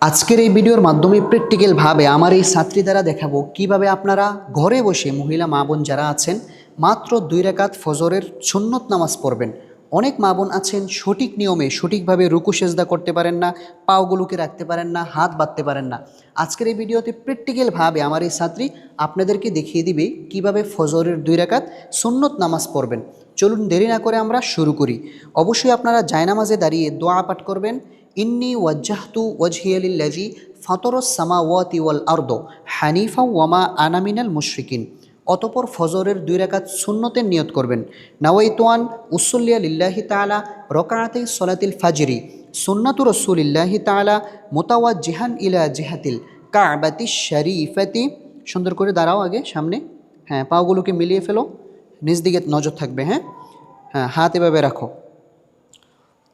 আজকের এই ভিডিওর মাধ্যমে প্র্যাকটিক্যালভাবে আমার এই ছাত্রী দ্বারা দেখাবো কীভাবে আপনারা ঘরে বসে মহিলা মা বোন যারা আছেন, মাত্র দুই রেখাত ফজরের সুন্নত নামাজ পড়বেন। অনেক মা বোন আছেন, সঠিক নিয়মে সঠিকভাবে রুকু সেজদা করতে পারেন না পাওগুলোকে রাখতে পারেন না, হাত বাঁধতে পারেন না। আজকের এই ভিডিওতে প্র্যাকটিক্যালভাবে আমার এই ছাত্রী আপনাদেরকে দেখিয়ে দিবে কীভাবে ফজরের দুই রেখাত সুন্নত নামাজ পড়বেন। চলুন দেরি না করে আমরা শুরু করি। অবশ্যই আপনারা জায়নামাজে দাঁড়িয়ে দোয়া পাঠ করবেন ইন্নি ওয়াজ্জাহতু ওয়াজহিয়ালিল্লাজি ফাতরস সামাওয়াতি ওয়াল আরদ হানিফা ওয়ামা আনামিনাল মুশরিকিন। অতপর ফজরের দুই রাকাত সুন্নতের নিয়ত করবেন। নাওয়াইতোয়ান উসল্লিয়া লিল্লাহি তাআলা রকাআতে সলাতিল ফাজরি, সুন্নাতু রসুলিল্লাহি তাআলা মোতাওয়া জিহান ইলা জিহাতিল কাবাতি শরীফাতি। সুন্দর করে দাঁড়াও আগে সামনে। হ্যাঁ পাগুলোকে মিলিয়ে ফেলো। নিজ দিকে নজর থাকবে হ্যাঁ? হ্যাঁ হাত এভাবে রাখো।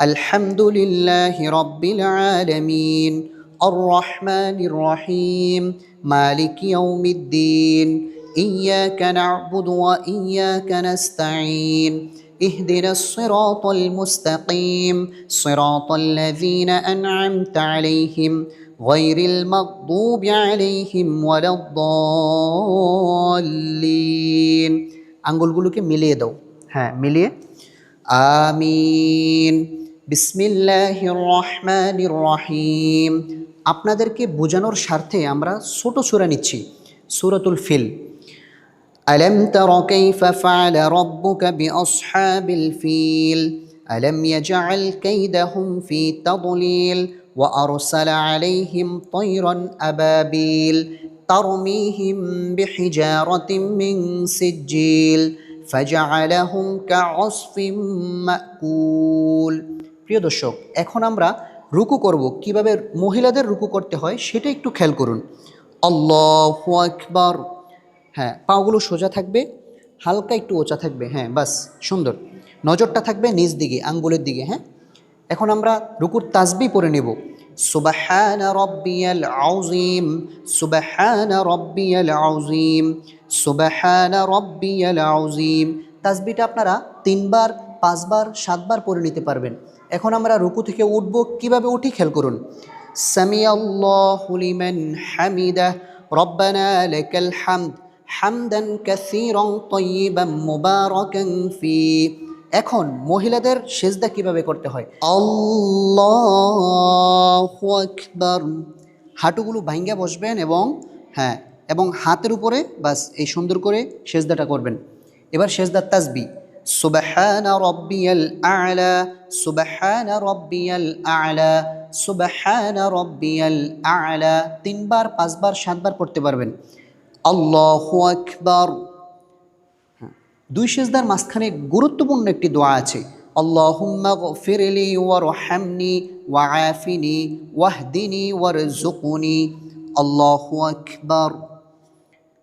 الحمد لله رب العالمين الرحمن الرحيم مالك يوم الدين إياك نعبد وإياك نستعين اهدنا الصراط المستقيم صراط الذين أنعمت عليهم غير المغضوب عليهم ولا الضالين আঙ্গুলগুলোকে মিলিয়ে দাও হ্যাঁ মিলিয়ে আমিন বিসমিল্লাহির রহমানির রহিম আপনাদেরকে বোঝানোর স্বার্থে আমরা ছোট সূরা নিচ্ছি সূরাতুল ফিল ألم تر كيف فعل ربك بأصحاب الفيل ألم يجعل كيدهم في تضليل وأرسل عليهم طيرا أبابيل ترميهم بحجارة من سجيل فجعلهم كعصف مأكول প্রিয় দর্শক, এখন আমরা রুকু করব। কীভাবে মহিলাদের রুকু করতে হয় সেটা একটু খেয়াল করুন। আল্লাহু আকবার। হ্যাঁ পাগুলো সোজা থাকবে, হালকা একটু ওচা থাকবে। হ্যাঁ বাস, সুন্দর। নজরটা থাকবে নিজ দিকে, আঙ্গুলের দিকে হ্যাঁ? এখন আমরা রুকুর তাসবি পরে নেব। সুবাহান রব্বিয়াল আউজিম সুবাহান রব্বিয়াল আউজিম সুবাহান রব্বিয়াল আউজিম তাসবিটা আপনারা তিনবার, পাঁচবার, সাতবার পরে নিতে পারবেন। এখন আমরা রুকু থেকে উঠব। কীভাবে উঠি? খেল করুন। ফি। এখন মহিলাদের সেজদা কীভাবে করতে হয়? আল্লাহু হাঁটুগুলো ভাঙ্গা বসবেন এবং হ্যাঁ এবং হাতের উপরে বাস এই সুন্দর করে সেজদাটা করবেন। এবার সেজদার তাসবি। সুবহান রব্বিয়াল আ'লা, সুবহান রব্বিয়াল আ'লা, সুবহান রব্বিয়াল আ'লা। তিনবার, পাঁচবার, সাতবার পড়তে পারবেন। আল্লাহু আকবার। দুই সেজদার মাঝখানে গুরুত্বপূর্ণ একটি দোয়া আছে। আল্লাহুম্মা গফিরলি ওয়ারহামনি ওয়াআফিনি ওয়াহদিনি ওয়ারজুকনি আল্লাহু আকবার।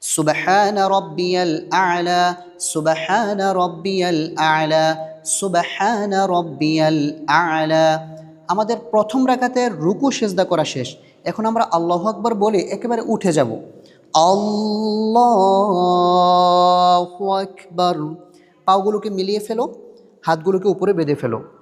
সুবহান রব্বিয়াল আ'লা, সুবহান রব্বিয়াল আ'লা, সুবহান রব্বিয়াল আ'লা। আমাদের প্রথম রাকাতের রুকু, সেজদা করা শেষ। এখন আমরা আল্লাহু আকবার বলে একেবারে উঠে যাব। আল্লাহু আকবার। পাগুলোকে মিলিয়ে ফেলো, হাতগুলোকে উপরে বেঁধে ফেলো।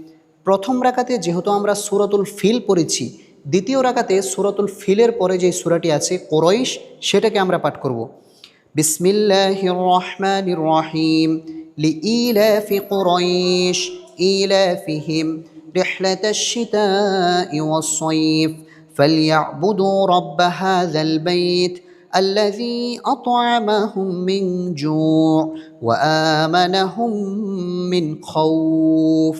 প্রথম রাকাতে যেহেতু আমরা সুরাতুল ফিল পড়েছি দ্বিতীয় রাকাতে সুরাতুল ফিলের পরে যে সুরাটি আছে কোরইশ সেটাকে আমরা পাঠ করব বিসমিল্লাহির রহমানির রহিম লিইলাফ কুরাইশ ইলাফিহিম رحلة الشتاء والصيف فليعبدوا رب هذا البيت الذي أطعمهم من جوع وآمنهم من خوف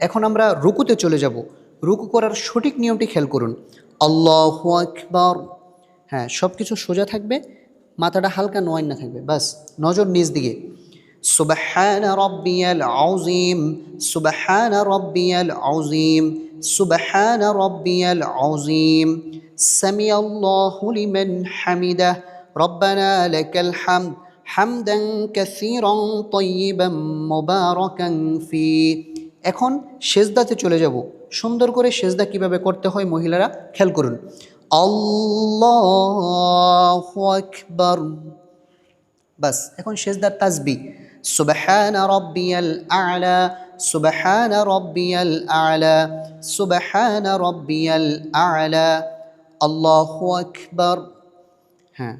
এখন আমরা রুকুতে চলে যাব। রুকু করার সঠিক নিয়মটি খেয়াল করুন। আল্লাহ আকবর। হ্যাঁ সব কিছু সোজা থাকবে, মাথাটা হালকা নোয়াইন না থাকবে, বাস, নজর নিজ দিকে। সুবহান রব্বিয়াল আউজিম সুবহান রব্বিয়াল আউজিম সুবহান রব্বিয়াল আউজিম সামি আল্লাহু লিমান হামিদা। রব্বানা লাকাল হামদ। হামদান কাসীরান তাইয়িবান মুবারাকান ফি। এখন সেজদাতে চলে যাব। সুন্দর করে সেজদা কীভাবে করতে হয় মহিলারা? খেয়াল করুন। আল্লাহ আকবর। বাস, এখন সেজদার তাজবি সুবহান রব্বিয়াল আলা, সুবহান রব্বিয়াল আলা, সুবহান রব্বিয়াল আলা। আল্লাহু আকবর। হ্যাঁ।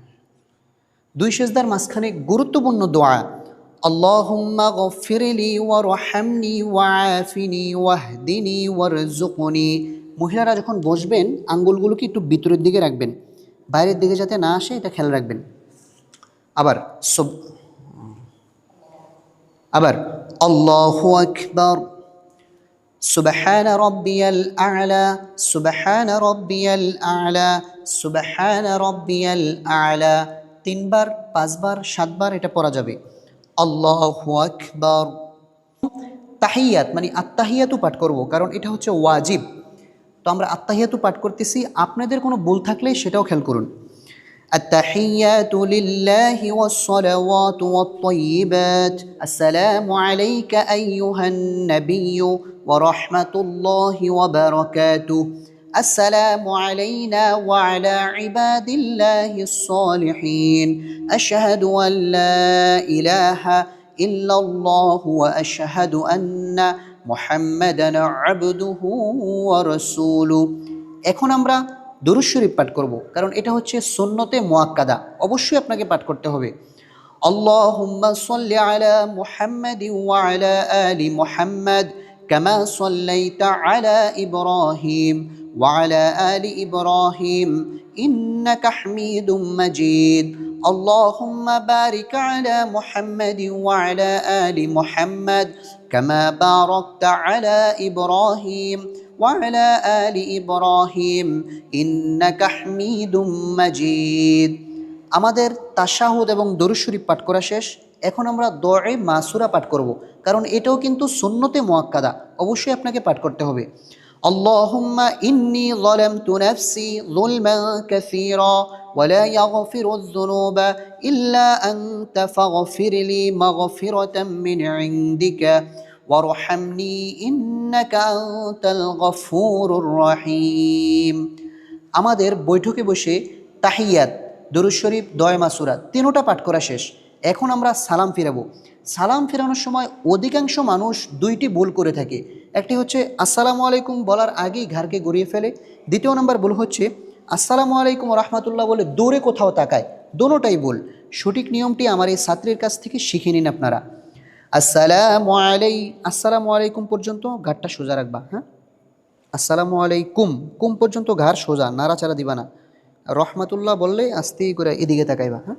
দুই সেজদার মাঝখানে গুরুত্বপূর্ণ দোয়া। আল্লাহুম্মা গফিরলি ওয়ারহামনি ওয়াআফিনি ওয়াহদিনি ওয়ারজুকনি মহিলারা যখন বসবেন, আঙ্গুলগুলোকে একটু ভিতরের দিকে রাখবেন, বাইরের দিকে যাতে না আসে, এটা খেয়াল রাখবেন। আবার সব আবার আল্লাহু আকবার। সুবহান রব্বিয়াল আ'লা, সুবহান রব্বিয়াল আ'লা, সুবহান রব্বিয়াল আ'লা। তিনবার, পাঁচবার, সাতবার এটা পড়া যাবে। আল্লাহু আকবার তাহিয়াত মানে আত্মাহিয়াতু পাঠ করব কারণ এটা হচ্ছে ওয়াজিব তো আমরা আত্মাহিয়াতু পাঠ করতেছি আপনাদের কোনো ভুল থাকলে সেটাও খেয়াল করুন التحيات لله والصلوات والطيبات السلام عليك أيها النبي ورحمة الله وبركاته السلام علينا وعلى عباد الله الصالحين أشهد أن لا إله إلا الله وأشهد أن محمدا عبده ورسوله এখন আমরা দুরুজ শরীফ পাঠ করব কারণ এটা হচ্ছে সুন্নতে মোয়াক্কাদা অবশ্যই আপনাকে পাঠ করতে হবে আল্লাহুম্মা সাল্লি আলা মুহাম্মাদিন ওয়া আলা আলি মুহাম্মাদ কামা সাল্লাইতা আলা ইব্রাহিম ওয়া আলা আলি ইব্রাহিম ইন্নাকা হামিদুম মাজিদ اللهم بارك على محمد وعلى آل محمد كما باركت على إبراهيم وعلى آل إبراهيم إنك حميد مجيد আমাদের তাশাহুদ এবং দরুদ শরীফ পাঠ করা শেষ এখন আমরা দোয়ে মাসুরা পাঠ করব কারণ এটাও কিন্তু সুন্নতে মোয়াক্কাদা অবশ্যই আপনাকে পাঠ করতে হবে اللهم إني ظلمت نفسي ظلما كثيرا ولا يغفر الذنوب إلا أنت فاغفر لي مغفرة من عندك وارحمني إنك أنت الغفور الرحيم আমাদের বৈঠকে বসে তাহিয়াত দরুদ শরীফ দয় মাসুরা তিনোটা পাঠ করা শেষ এখন আমরা সালাম ফিরাবো। সালাম ফেরানোর সময় অধিকাংশ মানুষ দুইটি ভুল করে থাকে। একটি হচ্ছে, আসসালামু আলাইকুম বলার আগেই ঘাড়কে গড়িয়ে ফেলে। দ্বিতীয় নম্বর ভুল হচ্ছে, আসসালামু আলাইকুম রহমতুল্লাহ বলে দৌড়ে কোথাও তাকায়। দোনোটাই ভুল। সঠিক নিয়মটি আমার এই ছাত্রের কাছ থেকে শিখে নিন আপনারা। আসসালামু আলাই আসসালামু আলাইকুম পর্যন্ত ঘাটটা সোজা রাখবা হ্যাঁ? আসসালামু আলাইকুম কুম পর্যন্ত ঘাড় সোজা, নাড়াচাড়া দিবা না। রহমাতুল্লাহ বললে আস্তেই করে এদিকে তাকাইবা হ্যাঁ?